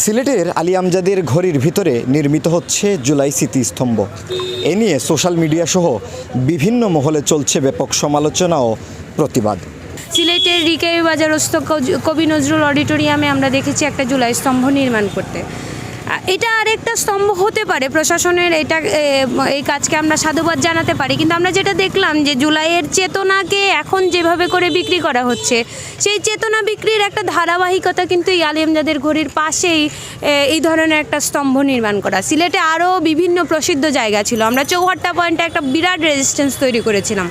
সিলেটের আলী আমজাদের ঘড়ির ভিতরে নির্মিত হচ্ছে জুলাই স্মৃতিস্তম্ভ। এ নিয়ে সোশ্যাল মিডিয়া সহ বিভিন্ন মহলে চলছে ব্যাপক সমালোচনা ও প্রতিবাদ। সিলেটের রিকাই বাজারস্থ কবি নজরুল অডিটোরিয়ামে আমরা দেখেছি একটা জুলাই স্তম্ভ নির্মাণ করতে। এটা আরেকটা স্তম্ভ হতে পারে। প্রশাসনের এটা এই কাজকে আমরা সাধুবাদ জানাতে পারি। কিন্তু আমরা যেটা দেখলাম যে জুলাইয়ের চেতনাকে এখন যেভাবে করে বিক্রি করা হচ্ছে, সেই চেতনা বিক্রির একটা ধারাবাহিকতা কিন্তু এই আলিমজাদের ঘড়ির পাশেই এই ধরনের একটা স্তম্ভ নির্মাণ করা। সিলেটে আরও বিভিন্ন প্রসিদ্ধ জায়গা ছিল। আমরা চৌহাট্টা পয়েন্টে একটা বিরাট রেজিস্ট্যান্স তৈরি করেছিলাম।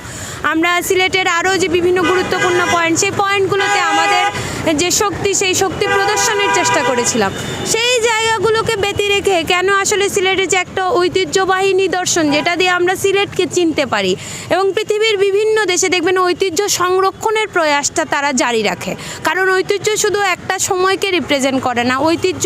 আমরা সিলেটের আরও যে বিভিন্ন গুরুত্বপূর্ণ পয়েন্ট, সেই পয়েন্টগুলোতে আমাদের যে শক্তি, সেই শক্তি প্রদর্শনের চেষ্টা করেছিলাম। সেই জায়গাগুলোকে ব্যতি রেখে কেন আসলে সিলেটের যে একটা ঐতিহ্যবাহী নিদর্শন, যেটা দিয়ে আমরা সিলেটকে চিনতে পারি এবং পৃথিবীর বিভিন্ন দেশে দেখবেন ঐতিহ্য সংরক্ষণের প্রয়াসটা তারা জারি রাখে। কারণ ঐতিহ্য শুধু একটা সময়কে রিপ্রেজেন্ট করে না, ঐতিহ্য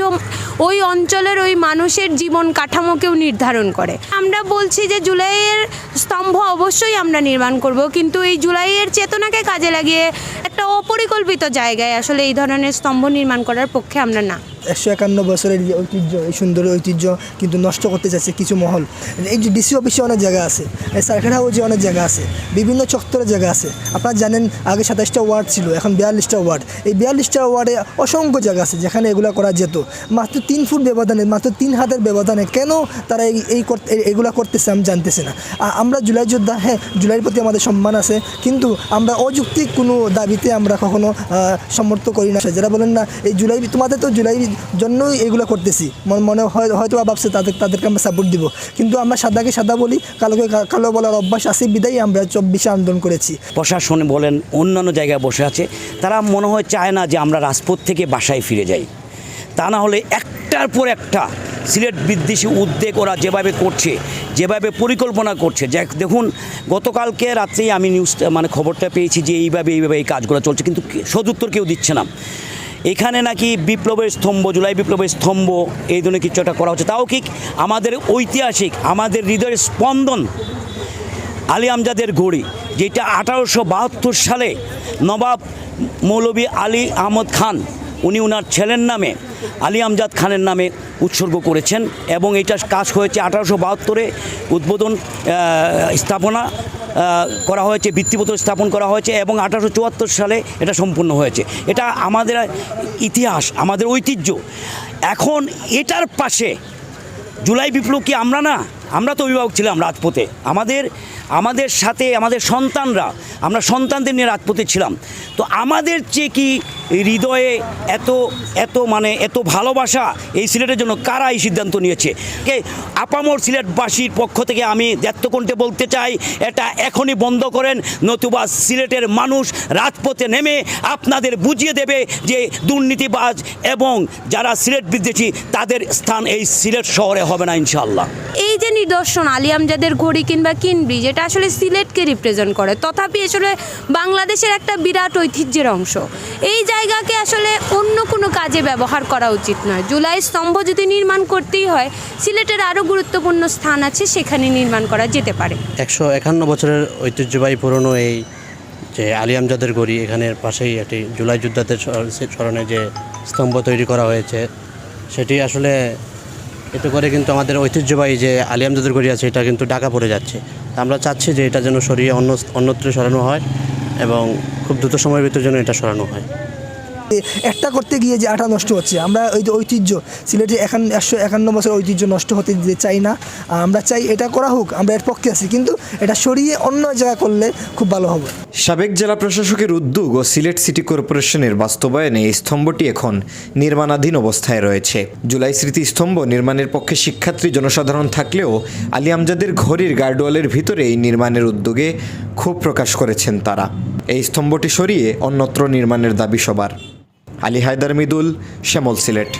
ওই অঞ্চলের ওই মানুষের জীবন কাঠামোকেও নির্ধারণ করে। আমরা বলছি যে জুলাইয়ের স্তম্ভ অবশ্যই আমরা নির্মাণ করব, কিন্তু এই জুলাইয়ের চেতনাকে কাজে লাগিয়ে একটা অপরিকল্পিত জায়গায় আসলে এই ধরনের স্তম্ভ নির্মাণ করার পক্ষে আমরা না। একশো একান্ন বছরের যে ঐতিহ্য, এই সুন্দর ঐতিহ্য কিন্তু নষ্ট করতে চাইছে কিছু মহল। এই যে ডিসি অফিসে অনেক জায়গা আছে সার্কেট হাউসে অনেক জায়গা আছে, বিভিন্ন চত্বরে জায়গা আছে। আপনারা জানেন, আগে সাতাশটা ওয়ার্ড ছিল, এখন বিয়াল্লিশটা ওয়ার্ড। এই বিয়াল্লিশটা ওয়ার্ডে অসংখ্য জায়গা আছে যেখানে এগুলো করা যেত। মাত্র তিন ফুট ব্যবধানে, মাত্র তিন হাতের ব্যবধানে কেন তারা এই এই এই- করতেছে আমি জানতেছি না। আমরা জুলাই যোদ্ধা হ্যাঁ জুলাইয়ের প্রতি আমাদের সম্মান আছে, কিন্তু আমরা অযৌক্তিক কোনো দাবিতে আমরা কখনো সমর্থ করি না। যারা বলেন না, এই জুলাই, তোমাদের তো জুলাই জন্যই এগুলো করতেছি। মন- মনে হয় হয়তো ভাবছে তাদের তাদেরকে আমরা সাপোর্ট দিব। কিন্তু আমরা সাদাকে সাদা বলি, কালোকে কালো বলার অভ্যাস আছে, বিদায় আমরা চব্বিশে আন্দোলন করেছি। প্রশাসন বলেন, অন্যান্য জায়গায় বসে আছে। তারা মনে হয় চায় না যে আমরা রাজপথ থেকে বাসায় ফিরে যাই। তা না হলে একটার পর একটা সিলেট বিদ্বেষী উদ্বেগ ওরা যেভাবে করছে, যেভাবে পরিকল্পনা করছে। দেখুন, গতকালকে রাত্রেই আমি নিউজটা মানে খবরটা পেয়েছি যে এইভাবে এইভাবে এই কাজগুলো চলছে। কিন্তু সদুত্তর কেউ দিচ্ছে না। এখানে নাকি বিপ্লবের স্তম্ভ, জুলাই বিপ্লবের স্তম্ভ, এই ধরনের কিছু একটা করা হচ্ছে। তাও কি আমাদের ঐতিহাসিক, আমাদের হৃদয়ের স্পন্দন আলী আমজাদের ঘড়ি, যেটা আঠারোশো বাহাত্তর সালে নবাব মৌলভী আলী আহমদ খান, উনি ওনার ছেলের নামে, আলী আমজাদ খানের নামে উৎসর্গ করেছেন এবং এটা কাজ হয়েছে আঠারোশো বাহাত্তরে উদ্বোধন স্থাপনা করা হয়েছে ভিত্তিপত্র স্থাপন করা হয়েছে এবং আঠারোশো চুয়াত্তর সালে এটা সম্পূর্ণ হয়েছে। এটা আমাদের ইতিহাস, আমাদের ঐতিহ্য। এখন এটার পাশে জুলাই বিপ্লব কি আমরা না? আমরা তো অভিভাবক ছিলাম রাজপথে। আমাদের আমাদের সাথে আমাদের সন্তানরা, আমরা সন্তানদের নিয়ে রাজপথে ছিলাম। তো আমাদের চেয়ে কি হৃদয়ে এত এত মানে এত ভালোবাসা এই সিলেটের জন্য কারা এই সিদ্ধান্ত নিয়েছে? কে আপামর সিলেটবাসীর পক্ষ থেকে আমি দ্ব্যর্থকণ্ঠে বলতে চাই, এটা এখনই বন্ধ করেন। নতুবা সিলেটের মানুষ রাজপথে নেমে আপনাদের বুঝিয়ে দেবে যে দুর্নীতিবাজ এবং যারা সিলেট বিদ্বেষী, তাদের স্থান এই সিলেট শহরে হবে না ইনশাল্লাহ এই যে নিদর্শন আলিয়ামজাদের ঘড়ি কিংবা কিনব্রিজ এটা আসলে সিলেটকে রিপ্রেজেন্ট করে, তথাপি আসলে বাংলাদেশের একটা বিরাট ঐতিহ্যের অংশ। এই জায়গাকে আসলে অন্য কোনো কাজে ব্যবহার করা উচিত নয়। জুলাই স্তম্ভ যদি নির্মাণ করতেই হয়, সিলেটের আরও গুরুত্বপূর্ণ স্থান আছে, সেখানে নির্মাণ করা যেতে পারে। একশো একান্ন বছরের ঐতিহ্যবাহী পুরনো এই যে আলিয়ামজাদের গড়ি এখানের পাশেই একটি জুলাই যোদ্ধাদের স্মর- স্মরণে যে স্তম্ভ তৈরি করা হয়েছে, সেটি আসলে এতে করে কিন্তু আমাদের ঐতিহ্যবাহী যে আলিয়ামজাদের গড়ি আছে, এটা কিন্তু ডাকা পড়ে যাচ্ছে। তা আমরা চাচ্ছি যে এটা যেন সরিয়ে অন্য অন্যত্র সরানো হয় এবং খুব দ্রুত সময়ের ভিতরে যেন এটা সরানো হয়। একটা করতে গিয়ে যে আটা নষ্ট হচ্ছে, আমরা ওই যে ঐতিহ্য, সিলেটে একান, একশো একান্ন বছর ঐতিহ্য নষ্ট হতে দিতে চাই না। আমরা চাই এটা করা হোক, আমরা এর পক্ষে আছি, কিন্তু এটা সরিয়ে অন্য জায়গা করলে খুব ভালো হবে। সাবেক জেলা প্রশাসকের উদ্যোগ ও সিলেট সিটি কর্পোরেশনের বাস্তবায়নে এই স্তম্ভটি এখন নির্মাণাধীন অবস্থায় রয়েছে। জুলাই স্মৃতি স্তম্ভ নির্মাণের পক্ষে শিক্ষার্থী জনসাধারণ থাকলেও আলী আমজাদের ঘড়ির গার্ডওয়ালের ভিতরে এই নির্মাণের উদ্যোগে ক্ষোভ প্রকাশ করেছেন তারা। এই স্তম্ভটি সরিয়ে অন্যত্র নির্মাণের দাবি সবার। আলী হায়দার মিদুল শ্যামল সিলেট।